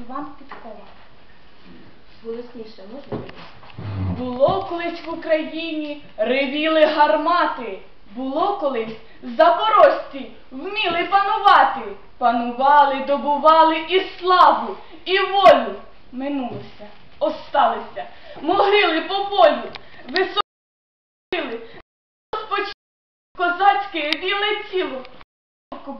Іван Підкова. Голосніше можна? Було колись в Україні ревіли гармати. Було колись запорожці вміли панувати. Панували, добували і славу, і волю. Минулося, осталися, могили по полю, високі розпочали козацьке біле тіло.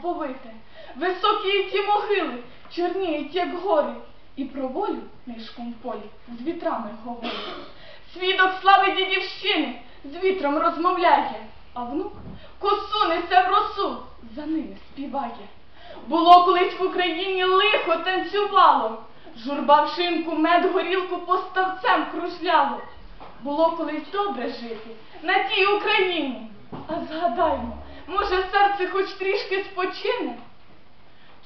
Повите, високі ті могили, чорніють, як гори, і про волю нишком в полі з вітрами говорить. Свідок слави дідівщини з вітром розмовляє, а внук косу в росу, за ними співає. Було колись в Україні лихо танцювало, журба в шинку, мед, горілку поставцем кружляло. Було колись добре жити на тій Україні. А згадаймо, може серце хоч трішки спочине?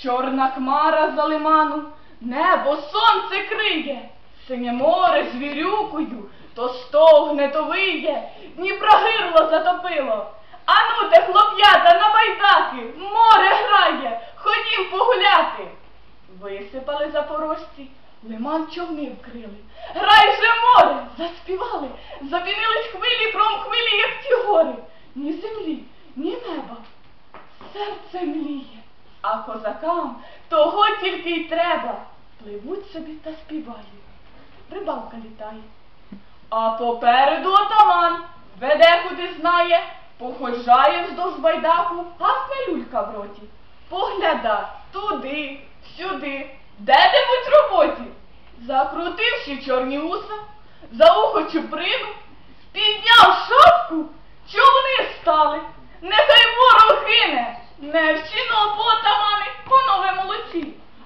Чорна хмара за лиману, небо сонце криє, синє море з вірюкою, то стогне, то виє, Дніпра гирло затопило. Ану те, хлоп'ята, на байдаки, море грає, ходім погуляти. Висипали запорожці, лиман човни вкрили. Грай же море, заспівали, запінились хвилі, кром хвилі, як ті А козакам того тільки й треба. Пливуть собі та співають. Рибалка літає. А попереду отаман веде куди знає, походжає вздовж байдаку, а хмелюлька в роті. Погляда туди, сюди, де-небудь роботі. Закрутивши чорні уса, за ухо чуприну, підняв шапку, човни стали. Нехай ворог гине, не в сіно потамани, панове молодці,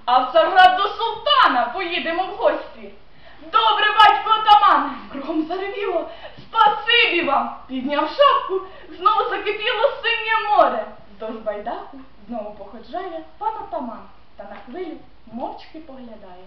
а в Царград до султана поїдемо в гості. Добре, батько отамане, кругом заревіло, спасибі вам. Підняв шапку, знову закипіло синє море. Вздовж байдаку знову походжає пан отаман та на хвилю мовчки поглядає.